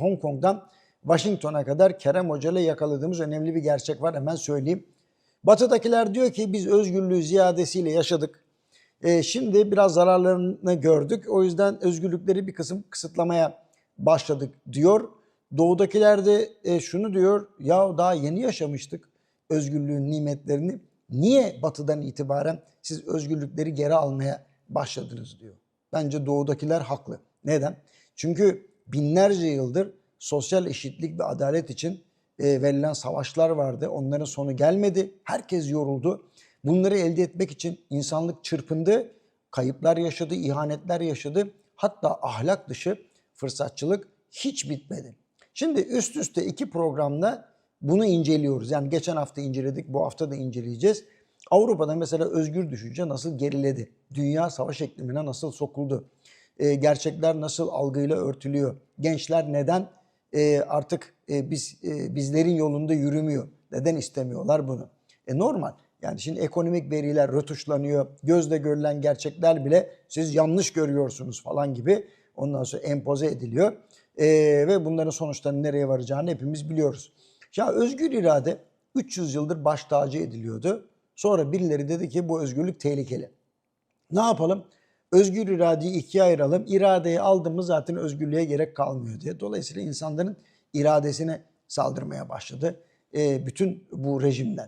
Hong Kong'dan Washington'a kadar Kerem Hoca ile yakaladığımız önemli bir gerçek var hemen söyleyeyim. Batıdakiler diyor ki biz özgürlüğü ziyadesiyle yaşadık. E, şimdi biraz zararlarını gördük. O yüzden özgürlükleri bir kısım kısıtlamaya başladık diyor. Doğudakiler de e, şunu diyor. Ya daha yeni yaşamıştık özgürlüğün nimetlerini. Niye batıdan itibaren siz özgürlükleri geri almaya başladınız diyor. Bence doğudakiler haklı. Neden? Çünkü binlerce yıldır sosyal eşitlik ve adalet için e, verilen savaşlar vardı. Onların sonu gelmedi. Herkes yoruldu. Bunları elde etmek için insanlık çırpındı. Kayıplar yaşadı, ihanetler yaşadı. Hatta ahlak dışı fırsatçılık hiç bitmedi. Şimdi üst üste iki programda bunu inceliyoruz. Yani geçen hafta inceledik, bu hafta da inceleyeceğiz. Avrupa'da mesela özgür düşünce nasıl geriledi? Dünya savaş iklimine nasıl sokuldu? E, gerçekler nasıl algıyla örtülüyor? Gençler neden e, artık e, biz e, bizlerin yolunda yürümüyor? Neden istemiyorlar bunu? E normal. Yani şimdi ekonomik veriler rötuşlanıyor. Gözle görülen gerçekler bile siz yanlış görüyorsunuz falan gibi ondan sonra empoze ediliyor. E, ve bunların sonuçlarının nereye varacağını hepimiz biliyoruz. Ya özgür irade 300 yıldır baş tacı ediliyordu. Sonra birileri dedi ki bu özgürlük tehlikeli. Ne yapalım? Özgür iradeyi ikiye ayıralım. İradeyi aldım mı zaten özgürlüğe gerek kalmıyor diye. Dolayısıyla insanların iradesine saldırmaya başladı. E, bütün bu rejimden.